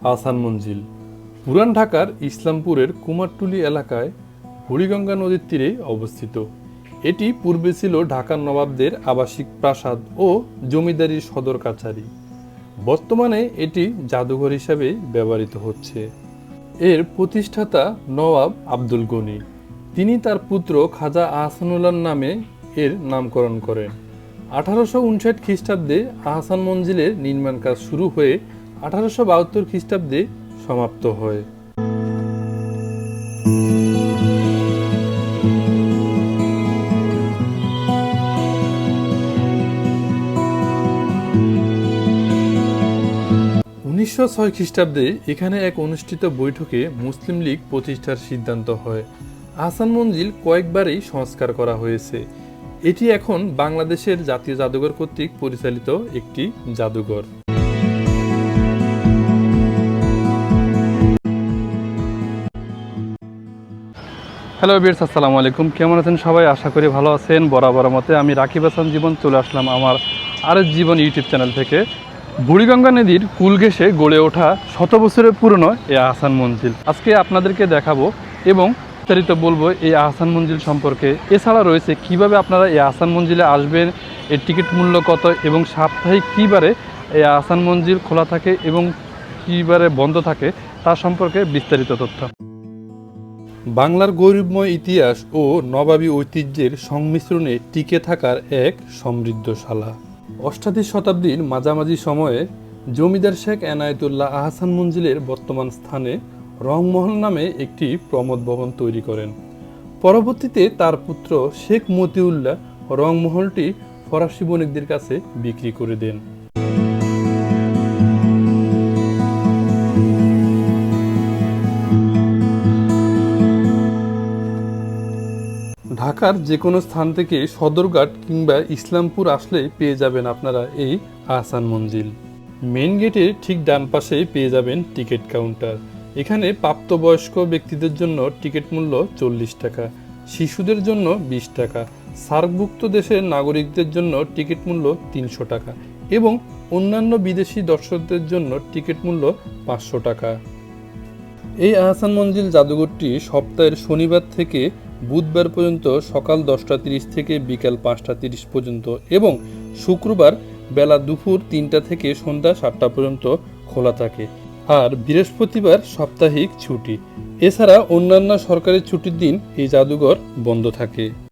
আহসান মঞ্জিল। পুরান ঢাকার ইসলামপুরের কুমারটুলি এলাকায় বুড়িগঙ্গা নদীর তীরে অবস্থিত। এটি পূর্বে ছিল ঢাকার নবাবদের আবাসিক প্রাসাদ ও জমিদারির সদর কাছারি। বর্তমানে এটি জাদুঘর হিসাবে ব্যবহৃত হচ্ছে। এর প্রতিষ্ঠাতা নওয়াব আব্দুল গনি। তিনি তার পুত্র খাজা আহসানুল্লাহর নামে এর নামকরণ করেন। আঠারোশো উনষাট খ্রিস্টাব্দে আহসান মঞ্জিলের নির্মাণ কাজ শুরু হয়ে আঠারোশো বাহাত্তর খ্রিস্টাব্দে সমাপ্ত হয়। উনিশশো ছয় খ্রিস্টাব্দে এখানে এক অনুষ্ঠিত বৈঠকে মুসলিম লীগ প্রতিষ্ঠার সিদ্ধান্ত হয়। আহসান মঞ্জিল কয়েকবারই সংস্কার করা হয়েছে। এটি এখন বাংলাদেশের জাতীয় জাদুঘর কর্তৃক পরিচালিত একটি জাদুঘর। হ্যালো বিয়ার্স আসসালামু আলাইকুম। কেমন আছেন সবাই? আশা করি ভালো আছেন। বরাবর মতে আমি রাকিব হাসান জীবন চলে আসলাম আমার আর জীবন ইউটিউব চ্যানেল থেকে। বুড়িগঙ্গা নদীর কুল ঘেঁষে গড়ে ওঠা শত বছরের পুরনো এই আহসান মঞ্জিল। আজকে আপনাদেরকে দেখাবো এবং বিস্তারিত বলব এই আহসান মঞ্জিল সম্পর্কে। এছাড়া রয়েছে কীভাবে আপনারা এই আহসান মঞ্জিলে আসবেন, এর টিকিট মূল্য কত এবং সাপ্তাহিক কীবারে এই আহসান মঞ্জিল খোলা থাকে এবং কীবারে বন্ধ থাকে তার সম্পর্কে বিস্তারিত তথ্য। বাংলার গৌরবময় ইতিহাস ও নবাবী ঐতিহ্যের সংমিশ্রণে টিকে থাকার এক সমৃদ্ধশালা। অষ্টাদশ শতাব্দীর মাঝামাঝি সময়ে জমিদার শেখ এনায়েতুল্লাহ আহসান মঞ্জিলের বর্তমান স্থানে রংমহল নামে একটি প্রমোদ ভবন তৈরি করেন। পরবর্তীতে তার পুত্র শেখ মতিউল্লাহ রংমহলটি ফরাসি বণিকদের কাছে বিক্রি করে দেন। ঢাকার যে কোনো স্থান থেকে সদরঘাট কিংবা ইসলামপুর আসলে পেয়ে যাবেন আপনারা এই আহসান মঞ্জিল। মেন গেটের ঠিক ডান পাশে পেয়ে যাবেন টিকিট কাউন্টার। এখানে প্রাপ্তবয়স্ক ব্যক্তিদের জন্য টিকিট মূল্য চল্লিশ টাকা, শিশুদের জন্য বিশ টাকা, সার্কভুক্ত দেশের নাগরিকদের জন্য টিকিট মূল্য তিনশো টাকা এবং অন্যান্য বিদেশি দর্শকদের জন্য টিকিট মূল্য পাঁচশো টাকা। এই আহসান মঞ্জিল জাদুঘরটি সপ্তাহের শনিবার থেকে বুধবার পর্যন্ত সকাল দশটা তিরিশ থেকে বিকাল পাঁচটা তিরিশ পর্যন্ত এবং শুক্রবার বেলা দুপুর তিনটা থেকে সন্ধ্যা সাতটা পর্যন্ত খোলা থাকে। আর বৃহস্পতিবার সাপ্তাহিক ছুটি। এছাড়া অন্যান্য সরকারি ছুটির দিন এই জাদুঘর বন্ধ থাকে।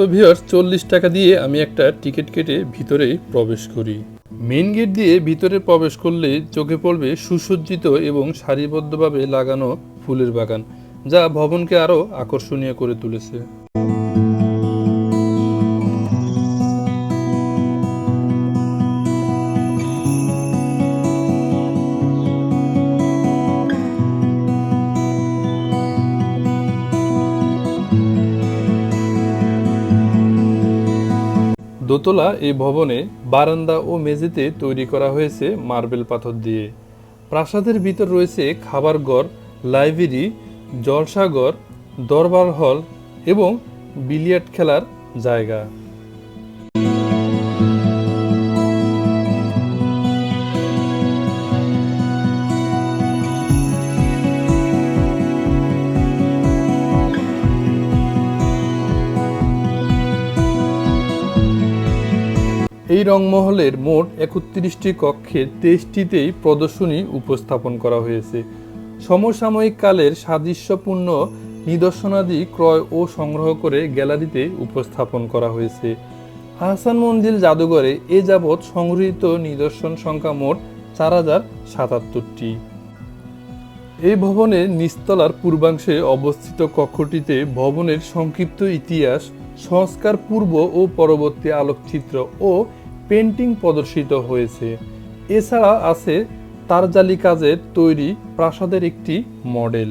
তো ভিওর চল্লিশ টাকা দিয়ে আমি একটা টিকিট কেটে ভিতরে প্রবেশ করি। মেন গেট দিয়ে ভিতরে প্রবেশ করলে চোখে পড়বে সুসজ্জিত এবং সারিবদ্ধভাবে লাগানো ফুলের বাগান, যা ভবনকে আরও আকর্ষণীয় করে তুলেছে। দোতলা এই ভবনে বারান্দা ও মেঝেতে তৈরি করা হয়েছে মার্বেল পাথর দিয়ে। প্রাসাদের ভিতর রয়েছে খাবার ঘর, লাইব্রেরি, জলসাগর, দরবার হল এবং বিলিয়ার্ড খেলার জায়গা। এই রংমহলের মোট একত্রিশটি কক্ষে তেইশটিতেই প্রদর্শনী উপস্থাপন করা হয়েছে। সমসাময়িক কালের সাদৃশ্যপূর্ণ নিদর্শনাদি ক্রয় ও সংগ্রহ করে গ্যালারিতে উপস্থাপন করা হয়েছে। আহসান মঞ্জিল জাদুঘরে এ যাবৎ সংগৃহীত নিদর্শন সংখ্যা মোট চার হাজার সাতাত্তরটি। এই ভবনের নিস্তলার পূর্বাংশে অবস্থিত কক্ষটিতে ভবনের সংক্ষিপ্ত ইতিহাস, সংস্কার পূর্ব ও পরবর্তী আলোকচিত্র ও পেন্টিং প্রদর্শিত হয়েছে। এছাড়া আছে তারজালি কাজের তৈরি প্রাসাদের একটি মডেল।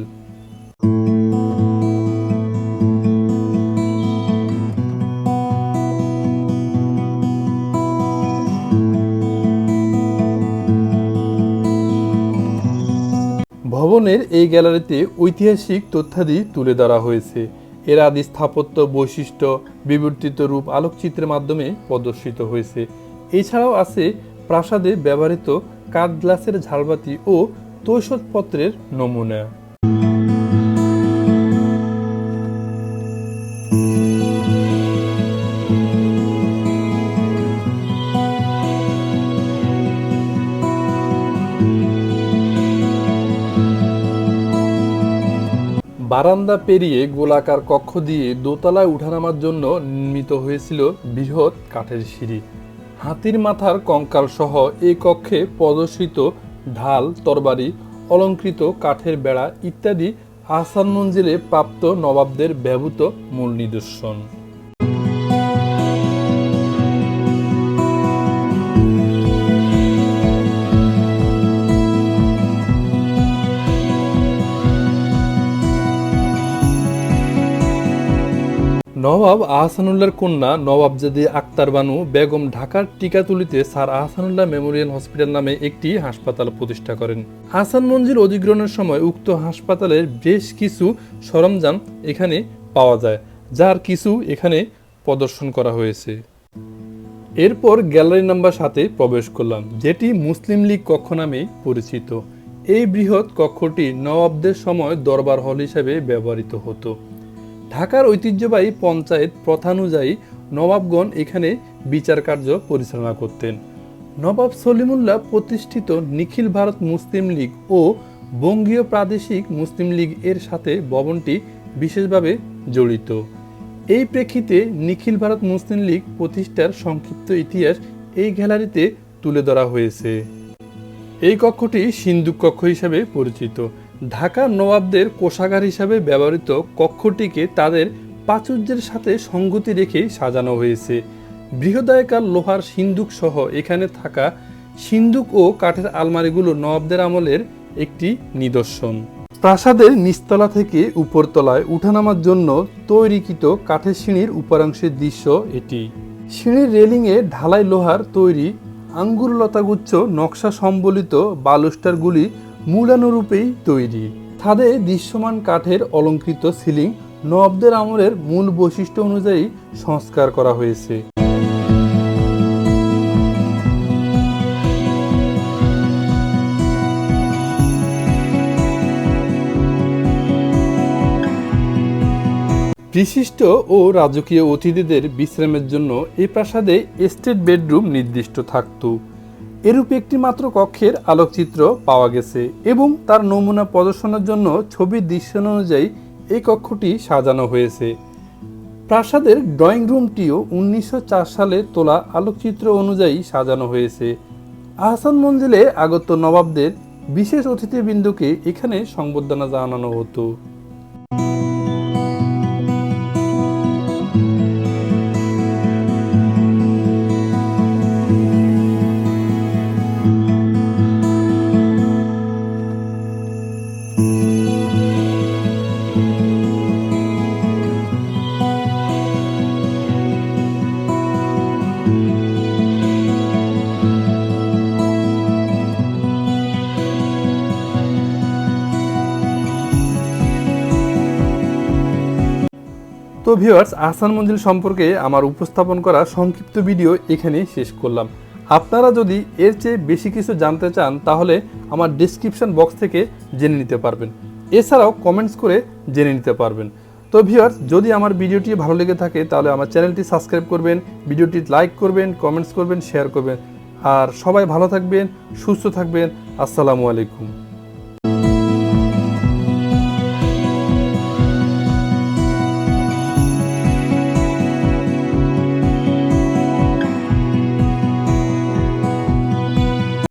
ভবনের এই গ্যালারিতে ঐতিহাসিক তথ্যাদি তুলে ধরা হয়েছে। এর আদি স্থাপত্য বৈশিষ্ট্য বিবর্তিত রূপ আলোকচিত্রের মাধ্যমে প্রদর্শিত হয়েছে। এছাড়াও আছে প্রাসাদে ব্যবহৃত কাঠ গ্লাসের ঝালবাতি ও তৈশতপত্রের নমুনা। বারান্দা পেরিয়ে গোলাকার কক্ষ দিয়ে দোতলায় উঠানামার জন্য নির্মিত হয়েছিল বৃহৎ কাঠের সিঁড়ি। হাতির মাথার কঙ্কাল সহ এই কক্ষে প্রদর্শিত ঢাল, তরবারি, অলঙ্কৃত কাঠের বেড়া ইত্যাদি আহসান মঞ্জিলে প্রাপ্ত নবাবদের ব্যবহৃত মূল নিদর্শন। নবাব আহসানুল্লাহর কন্যা নবাবজাদি আক্তার বানু বেগম ঢাকার টিকাতুলিতে স্যার আহসানুল্লাহ মেমোরিয়াল হসপিটাল নামে একটি হাসপাতাল প্রতিষ্ঠা করেন। হাসান মঞ্জিল অধিগ্রহণের সময় উক্ত হাসপাতালের বেশ কিছু সরঞ্জাম এখানে পাওয়া যায়, যার কিছু এখানে প্রদর্শন করা হয়েছে। এরপর গ্যালারি নাম্বার সাথে প্রবেশ করলাম, যেটি মুসলিম লীগ কক্ষ নামে পরিচিত। এই বৃহৎ কক্ষটি নবাবদের সময় দরবার হল হিসেবে ব্যবহৃত হতো। ঢাকার ঐতিহ্যবাহী পঞ্চায়েত প্রথানুযায়ী নবাবগণ এখানে বিচার কার্য পরিচালনা করতেন। নবাব সলিমুল্লাহ প্রতিষ্ঠিত নিখিল ভারত মুসলিম লীগ ও বঙ্গীয় প্রাদেশিক মুসলিম লীগ এর সাথে ভবনটি বিশেষভাবে জড়িত। এই প্রেক্ষিতে নিখিল ভারত মুসলিম লীগ প্রতিষ্ঠার সংক্ষিপ্ত ইতিহাস এই গ্যালারিতে তুলে ধরা হয়েছে। এই কক্ষটি সিন্ধুক কক্ষ হিসাবে পরিচিত। ঢাকা নবাবদের কোষাগার হিসাবে ব্যবহৃত কক্ষটিকে তাদের প্রাচুর্যের সাথে সঙ্গতি রেখে সাজানো হয়েছে। বৃহদায়কার লোহার সিন্ধুক সহ এখানে থাকা সিন্ধুক ও কাঠের আলমারিগুলো নবাবদের আমলের একটি নিদর্শন। প্রাসাদের নিচতলা থেকে উপরতলায় উঠানামার জন্য তৈরিকৃত কাঠের সিঁড়ির উপরাংশের দৃশ্য এটি। সিঁড়ির রেলিংয়ে ঢালাই লোহার তৈরি আঙ্গুর লতাগুচ্ছ নকশা সম্বলিত বালুস্টারগুলি মূলানুরূপেই তৈরি। ছাদে দৃশ্যমান কাঠের অলঙ্কৃত সিলিং নবাবদের আমলের মূল বৈশিষ্ট্য অনুযায়ী সংস্কার করা হয়েছে। বিশিষ্ট ও রাজকীয় অতিথিদের বিশ্রামের জন্য এই প্রাসাদে এস্টেট বেডরুম নির্দিষ্ট থাকত। এরূপ একটি মাত্র কক্ষের আলোকচিত্র পাওয়া গেছে এবং তার নমুনা প্রদর্শনের জন্য ছবির দৃশ্য অনুযায়ী এই কক্ষটি সাজানো হয়েছে। প্রাসাদের ড্রয়িং রুমটিও উনিশশো চার সালে তোলা আলোকচিত্র অনুযায়ী সাজানো হয়েছে। আহসান মঞ্জিলে আগত নবাবদের বিশেষ অতিথিবৃন্দকে এখানে সংবর্ধনা জানানো হতো। তো ভিউয়ার্স আহসান মঞ্জিল সম্পর্কে আমার উপস্থাপন করা সংক্ষিপ্ত ভিডিও এখানেই শেষ করলাম। আপনারা যদি এর চেয়ে বেশি কিছু জানতে চান, তাহলে আমার ডিসক্রিপশন বক্স থেকে জেনে নিতে পারবেন। এছাড়াও কমেন্টস করে জেনে নিতে পারবেন। তো ভিউয়ার্স যদি আমার ভিডিওটি ভালো লেগে থাকে, তাহলে আমার চ্যানেলটি সাবস্ক্রাইব করবেন, ভিডিওটি লাইক করবেন কমেন্টস করবেন শেয়ার করবেন। আর সবাই ভালো থাকবেন, সুস্থ থাকবেন। আসসালামু আলাইকুম।